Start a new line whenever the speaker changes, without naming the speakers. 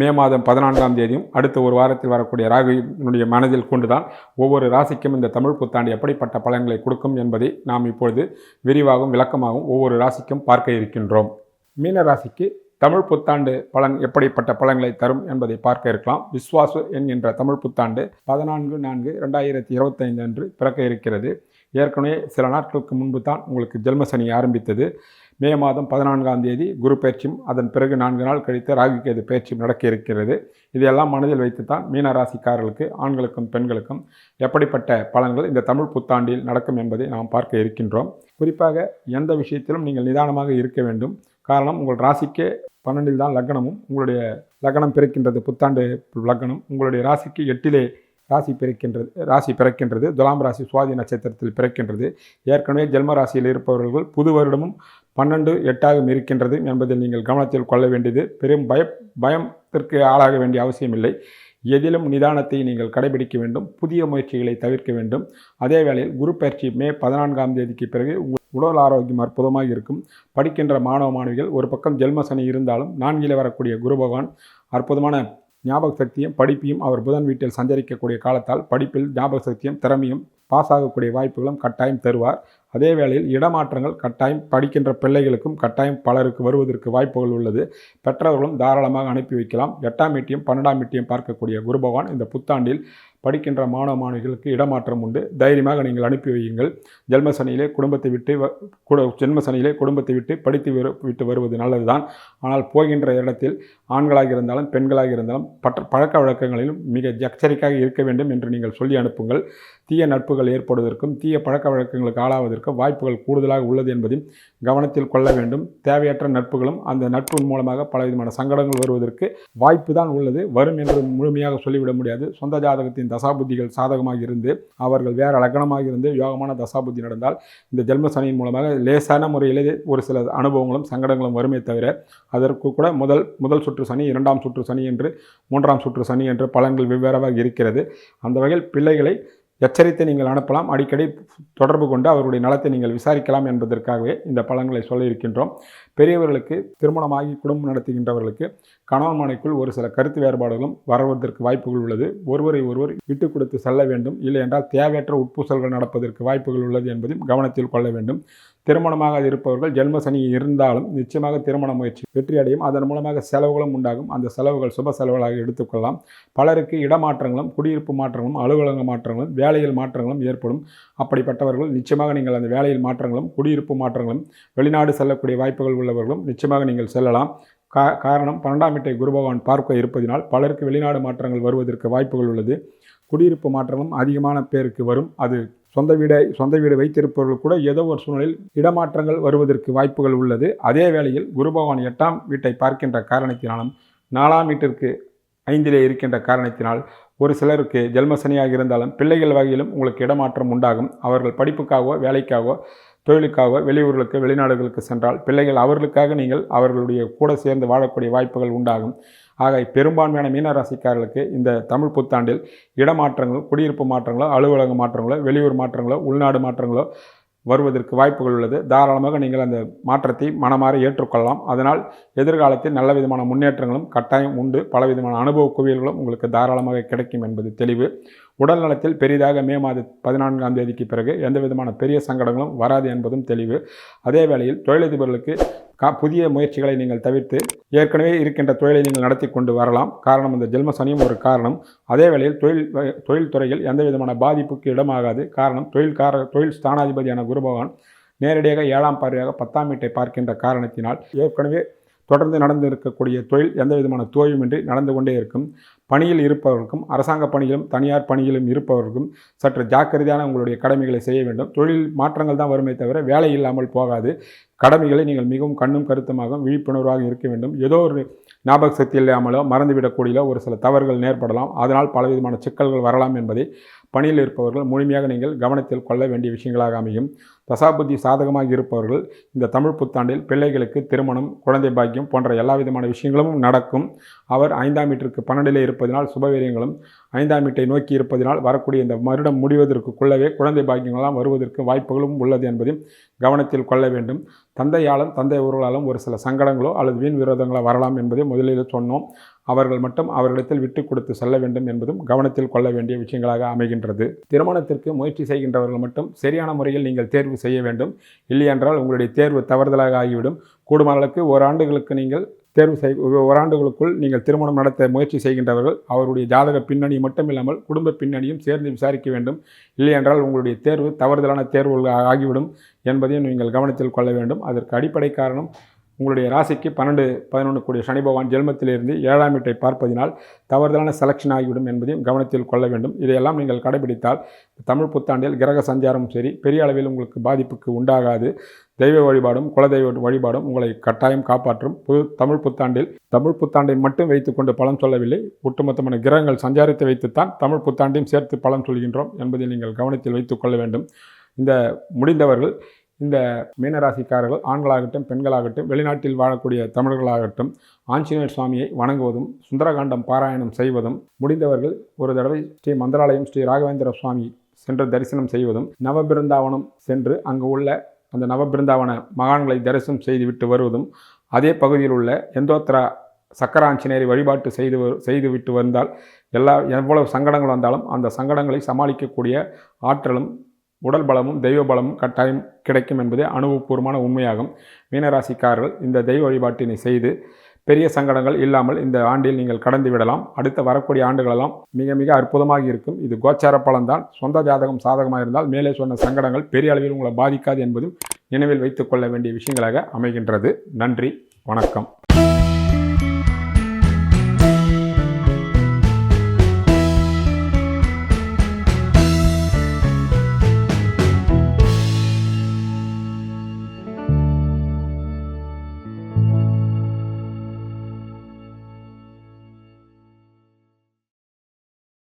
மே மாதம் பதினான்காம் தேதியும் அடுத்த ஒரு வாரத்தில் வரக்கூடிய ராகுனுடைய மனதில் கொண்டுதான் ஒவ்வொரு ராசிக்கும் இந்த தமிழ் புத்தாண்டு எப்படிப்பட்ட பலன்களை கொடுக்கும் என்பதை நாம் இப்பொழுது விரிவாகவும் விளக்கமாகவும் ஒவ்வொரு ராசிக்கும் பார்க்க இருக்கின்றோம். மீன ராசிக்கு தமிழ் புத்தாண்டு பலன் எப்படிப்பட்ட பலன்களை தரும் என்பதை பார்க்க இருக்கலாம். விஸ்வாசு என்கின்ற தமிழ் புத்தாண்டு பதினான்கு நான்கு ரெண்டாயிரத்தி இருபத்தைந்து அன்று பிறக்க இருக்கிறது. ஏற்கனவே சில நாட்களுக்கு முன்பு தான் உங்களுக்கு ஜென்மசனி ஆரம்பித்தது. மே மாதம் பதினான்காம் தேதி குரு பயிற்சியும் அதன் பிறகு நான்கு நாள் கழித்து ராகு கேது பயிற்சியும் நடக்க இருக்கிறது. இதையெல்லாம் மனதில் வைத்து தான் மீன ராசிக்காரர்களுக்கு ஆண்களுக்கும் பெண்களுக்கும் எப்படிப்பட்ட பலன்கள் இந்த தமிழ் புத்தாண்டில் நடக்கும் என்பதை நாம் பார்க்க இருக்கின்றோம். குறிப்பாக எந்த விஷயத்திலும் நீங்கள் நிதானமாக இருக்க வேண்டும். காரணம் உங்கள் ராசிக்கே பன்னெண்டில் தான் லக்னமும் உங்களுடைய லக்னம் பிறக்கின்றது புத்தாண்டு லக்னம். உங்களுடைய ராசிக்கு எட்டிலே ராசி பிறக்கின்றது ராசி பிறக்கின்றது துலாம் ராசி சுவாதி நட்சத்திரத்தில் பிறக்கின்றது. ஏற்கனவே ஜென்ம ராசியில் இருப்பவர்கள் புது வருடமும் பன்னெண்டு எட்டாகவும் இருக்கின்றது என்பதில் நீங்கள் கவனத்தில் கொள்ள வேண்டியது. பெரும் பய பயத்திற்கு ஆளாக வேண்டிய அவசியமில்லை. எதிலும் நிதானத்தை நீங்கள் கடைபிடிக்க வேண்டும் புதிய முயற்சிகளை தவிர்க்க வேண்டும். அதே வேளையில் குரு பயிற்சி மே பதினான்காம் தேதிக்கு பிறகு உங்கள் உடல் ஆரோக்கியம் அற்புதமாக இருக்கும். படிக்கின்ற மாணவ மாணவிகள் ஒரு பக்கம் ஜென்ம சனி இருந்தாலும் நான்கிலே வரக்கூடிய குரு பகவான் அற்புதமான ஞாபக சக்தியும் படிப்பையும் அவர் புதன் வீட்டில் சஞ்சரிக்கக்கூடிய காலத்தால் படிப்பில் ஞாபக சக்தியும் திறமையும் பாஸ் ஆகக்கூடிய வாய்ப்புகளும் கட்டாயம் தருவார். அதே வேளையில் இடமாற்றங்கள் கட்டாயம் படிக்கின்ற பிள்ளைகளுக்கும் கட்டாயம் பலருக்கு வருவதற்கு வாய்ப்புகள் உள்ளது. பெற்றவர்களும் தாராளமாக அனுப்பி வைக்கலாம். எட்டாம் மீட்டியம் பன்னெண்டாம் மீட்டியம் பார்க்கக்கூடிய குரு பகவான் இந்த புத்தாண்டில் படிக்கின்ற மாணவ மாணவிகளுக்கு இடமாற்றம் உண்டு. தைரியமாக நீங்கள் அனுப்பி வையுங்கள். ஜென்மசனியிலே குடும்பத்தை விட்டு வ- ஜென்மசனியிலே குடும்பத்தை விட்டு படித்து விட்டு வருவது நல்லதுதான். ஆனால் போகின்ற இடத்தில் ஆண்களாக இருந்தாலும் பெண்களாக இருந்தாலும் பற்ற பழக்க வழக்கங்களிலும் மிக எச்சரிக்கையாக இருக்க வேண்டும் என்று நீங்கள் சொல்லி அனுப்புங்கள். தீய நட்புகள் ஏற்படுவதற்கும் தீய பழக்க வழக்கங்களுக்கு ஆளாவதற்கும் வாய்ப்புகள் கூடுதலாக உள்ளது என்பதையும் கவனத்தில் கொள்ள வேண்டும். தேவையற்ற நட்புகளும் அந்த நட்பின் மூலமாக பலவிதமான சங்கடங்கள் வருவதற்கு வாய்ப்பு தான் உள்ளது. வரும் என்று முழுமையாக சொல்லிவிட முடியாது. சொந்த ஜாதகத்தின் தசாபுத்திகள் சாதகமாக இருந்து அவர்கள் வேறு லக்னமாக இருந்து யோகமான தசாபுத்தி நடந்தால் இந்த ஜென்ம சனியின் மூலமாக லேசான முறையிலே ஒரு சில அனுபவங்களும் சங்கடங்களும் வருமே தவிர அதற்கு கூட முதல் முதல் சுற்று சனி இரண்டாம் சுற்று சனி என்று மூன்றாம் சுற்று சனி என்று பலன்கள் வெவ்வேறாக இருக்கிறது. அந்த வகையில் பிள்ளைகளை எச்சரித்து நீங்கள் அனுப்பலாம். அடிக்கடி தொடர்பு கொண்டு அவருடைய நலத்தை நீங்கள் விசாரிக்கலாம் என்பதற்காகவே இந்த பலன்களை சொல்லியிருக்கின்றோம். பெரியவர்களுக்கு திருமணமாகி குடும்பம் நடத்துகின்றவர்களுக்கு கணவன் மனைக்குள் ஒரு சில கருத்து வேறுபாடுகளும் வருவதற்கு வாய்ப்புகள் உள்ளது. ஒருவரை ஒருவர் விட்டு கொடுத்து செல்ல வேண்டும். இல்லை என்றால் தேவையற்ற உட்பூசல்கள் நடப்பதற்கு வாய்ப்புகள் உள்ளது என்பதையும் கவனத்தில் கொள்ள வேண்டும். திருமணமாக இருப்பவர்கள் ஜென்ம சனி இருந்தாலும் நிச்சயமாக திருமண முயற்சி வெற்றியடையும். அதன் மூலமாக செலவுகளும் உண்டாகும். அந்த செலவுகள் சுப செலவுகளாக எடுத்துக்கொள்ளலாம். பலருக்கு இடமாற்றங்களும் குடியிருப்பு மாற்றங்களும் அலுவலக மாற்றங்களும் வேலையில் மாற்றங்களும் ஏற்படும். அப்படிப்பட்டவர்கள் நிச்சயமாக நீங்கள் அந்த வேலையில் மாற்றங்களும் குடியிருப்பு மாற்றங்களும் வெளிநாடு செல்லக்கூடிய வாய்ப்புகள் உள்ளவர்களும் நிச்சயமாக நீங்கள் செல்லலாம். கா காரணம் பன்னெண்டாம் வீட்டை குரு பகவான் பார்க்க இருப்பதினால் பலருக்கு வெளிநாடு மாற்றங்கள் வருவதற்கு வாய்ப்புகள் உள்ளது. குடியிருப்பு மாற்றங்களும் அதிகமான பேருக்கு வரும். அது சொந்த வீடை சொந்த வீடு வைத்திருப்பவர்கள் கூட ஏதோ ஒரு சூழ்நிலையில் இடமாற்றங்கள் வருவதற்கு வாய்ப்புகள் உள்ளது. அதே வேளையில் குருபவான் எட்டாம் வீட்டை பார்க்கின்ற காரணத்தினாலும் நாலாம் வீட்டிற்கு ஐந்திலே இருக்கின்ற காரணத்தினால் ஒரு சிலருக்கு ஜென்மசனியாக இருந்தாலும் பிள்ளைகள் வகையிலும் உங்களுக்கு இடமாற்றம் உண்டாகும். அவர்கள் படிப்புக்காகவோ வேலைக்காகவோ தொழிலுக்காக வெளியூர்களுக்கு வெளிநாடுகளுக்கு சென்றால் பிள்ளைகள் அவர்களுக்காக நீங்கள் அவர்களுடைய கூட சேர்ந்து வாழக்கூடிய வாய்ப்புகள் உண்டாகும். ஆக பெரும்பான்மையான மீனராசிக்காரர்களுக்கு இந்த தமிழ் புத்தாண்டில் இடமாற்றங்களோ குடியிருப்பு மாற்றங்களோ அலுவலக மாற்றங்களோ வெளியூர் மாற்றங்களோ உள்நாடு மாற்றங்களோ வருவதற்கு வாய்ப்புகள் உள்ளது. தாராளமாக நீங்கள் அந்த மாற்றத்தை மனமாற ஏற்றுக்கொள்ளலாம். அதனால் எதிர்காலத்தில் நல்ல விதமான முன்னேற்றங்களும் கட்டாயம் உண்டு. பலவிதமான அனுபவ குவியல்களும் உங்களுக்கு தாராளமாக கிடைக்கும் என்பது தெளிவு. உடல் நலத்தில் பெரிதாக மே மாத பதினான்காம் தேதிக்கு பிறகு எந்த விதமான பெரிய சங்கடங்களும் வராது என்பதும் தெளிவு. அதே வேளையில் தொழிலதிபர்களுக்கு கா புதிய முயற்சிகளை நீங்கள் தவிர்த்து ஏற்கனவே இருக்கின்ற தொழிலை நீங்கள் நடத்தி கொண்டு வரலாம். காரணம் இந்த ஜென்ம சனியும் ஒரு காரணம். அதே வேளையில் தொழில் தொழில் துறையில் எந்த விதமான பாதிப்புக்கு இடமாகாது. காரணம் தொழில்கார தொழில் ஸ்தானாதிபதியான குரு பகவான் நேரடியாக ஏழாம் பார்வையாக பத்தாம் வீட்டை பார்க்கின்ற காரணத்தினால் ஏற்கனவே தொடர்ந்து நடந்து இருக்கக்கூடிய தொழில் எந்த விதமான தோய்வுமின்றி நடந்து கொண்டே இருக்கும். பணியில் இருப்பவர்களுக்கும் அரசாங்க பணியிலும் தனியார் பணியிலும் இருப்பவர்களுக்கும் சற்று ஜாக்கிரதையான உங்களுடைய கடமைகளை செய்ய வேண்டும். தொழில் மாற்றங்கள் தான் வருமே தவிர வேலை இல்லாமல் போகாது. கடமைகளை நீங்கள் மிகவும் கண்ணும் கருத்துமாக விழிப்புணர்வாக இருக்க வேண்டும். ஏதோ ஒரு ஞாபக சக்தி இல்லாமலோ மறந்துவிடக்கூடியலோ ஒரு சில தவறுகள் நேர்படலாம். அதனால் பலவிதமான சிக்கல்கள் வரலாம் என்பதை பணியில் இருப்பவர்கள் முழுமையாக நீங்கள் கவனத்தில் கொள்ள வேண்டிய விஷயங்களாக அமையும். தசாபுத்தி சாதகமாக இருப்பவர்கள் இந்த தமிழ் புத்தாண்டில் பிள்ளைகளுக்கு திருமணம் குழந்தை பாக்கியம் போன்ற எல்லா விதமான விஷயங்களும் நடக்கும். அவர் ஐந்தாம் வீட்டிற்கு பன்னெண்டிலே இருப்பதனால் சுபவீரியங்களும் ஐந்தாம் வீட்டை நோக்கி இருப்பதனால் வரக்கூடிய இந்த வருடம் முடிவதற்குள்ளவே குழந்தை பாக்கியங்களாம் வருவதற்கு வாய்ப்புகளும் உள்ளது என்பதையும் கவனத்தில் கொள்ள வேண்டும். தந்தையாலும் தந்தை உறவுகளாலும் ஒரு சில சங்கடங்களோ அல்லது வீண் விரோதங்களோ வரலாம் என்பதை முதலில் சொன்னோம். அவர்கள் மட்டும் அவர்களிடத்தில் விட்டு கொடுத்து செல்ல வேண்டும் என்பதும் கவனத்தில் கொள்ள வேண்டிய விஷயங்களாக அமைகின்றது. திருமணத்திற்கு முயற்சி செய்கின்றவர்கள் மட்டும் சரியான முறையில் நீங்கள் தேர்வு செய்ய வேண்டும். இல்லையென்றால் உங்களுடைய தேர்வு தவறுதலாக ஆகிவிடும். கூடுமானளவுக்கு ஓராண்டுகளுக்கு நீங்கள் தேர்வு செய் ஓராண்டுகளுக்குள் நீங்கள் திருமணம் நடத்த முயற்சி செய்கின்றவர்கள் அவருடைய ஜாதக பின்னணி மட்டும் இல்லாமல் குடும்ப பின்னணியும் சேர்ந்து விசாரிக்க வேண்டும். இல்லையென்றால் உங்களுடைய தேர்வு தவறுதலான தேர்வுகள் ஆகிவிடும் என்பதையும் நீங்கள் கவனத்தில் கொள்ள வேண்டும். அதற்கு அடிப்படை காரணம் உங்களுடைய ராசிக்கு பன்னெண்டு பதினொன்று கூடிய சனி பகவான் ஜென்மத்திலிருந்து ஏழாம் வீட்டை பார்ப்பதினால் தவறுதலான செலக்ஷன் ஆகிவிடும் என்பதையும் கவனத்தில் கொள்ள வேண்டும். இதையெல்லாம் நீங்கள் கடைபிடித்தால் தமிழ் புத்தாண்டில் கிரக சஞ்சாரமும் சரி பெரிய அளவில் உங்களுக்கு பாதிப்புக்கு உண்டாகாது. தெய்வ வழிபாடும் குலதெய்வ வழிபாடும் உங்களை கட்டாயம் காப்பாற்றும். புது தமிழ் புத்தாண்டில் தமிழ் புத்தாண்டை மட்டும் வைத்துக்கொண்டு பலன் சொல்லவில்லை. ஒட்டுமொத்தமான கிரகங்கள் சஞ்சாரத்தை வைத்துத்தான் தமிழ் புத்தாண்டையும் சேர்த்து பலன் சொல்கின்றோம் என்பதை நீங்கள் கவனத்தில் வைத்துக்கொள்ள வேண்டும். இந்த முடிந்தவர்கள் இந்த மீனராசிக்காரர்கள் ஆண்களாகட்டும் பெண்களாகட்டும் வெளிநாட்டில் வாழக்கூடிய தமிழர்களாகட்டும் ஆஞ்சநேயர் சுவாமியை வணங்குவதும் சுந்தரகாண்டம் பாராயணம் செய்வதும் முடிந்தவர்கள் ஒரு தடவை ஸ்ரீ மந்திராலயம் ஸ்ரீ ராகவேந்திர சுவாமி சென்று தரிசனம் செய்வதும் நவபிருந்தாவனம் சென்று அங்கு உள்ள அந்த நவபிருந்தாவன மகான்களை தரிசனம் செய்துவிட்டு வருவதும் அதே பகுதியில் உள்ள எந்தோத்ரா சக்கராஞ்சநேயரை வழிபாட்டு செய்து செய்துவிட்டு வந்தால் எல்லா எவ்வளவு சங்கடங்கள் வந்தாலும் அந்த சங்கடங்களை சமாளிக்கக்கூடிய ஆற்றலும் உடல் பலமும் தெய்வ பலமும் கட்டாயம் கிடைக்கும் என்பதே அனுபவபூர்வமான உண்மையாகும். மீனராசிக்காரர்கள் இந்த தெய்வ வழிபாட்டினை செய்து பெரிய சங்கடங்கள் இல்லாமல் இந்த ஆண்டில் நீங்கள் கடந்து விடலாம். அடுத்த வரக்கூடிய ஆண்டுகளெல்லாம் மிக மிக அற்புதமாக இருக்கும். இது கோச்சார பலன்தான். சொந்த ஜாதகம் சாதகமாக இருந்தால் மேலே சொன்ன சங்கடங்கள் பெரிய அளவில் உங்களை பாதிக்காது என்பதும் நினைவில் வைத்துக்கொள்ள வேண்டிய விஷயங்களாக அமைகின்றது. நன்றி வணக்கம்.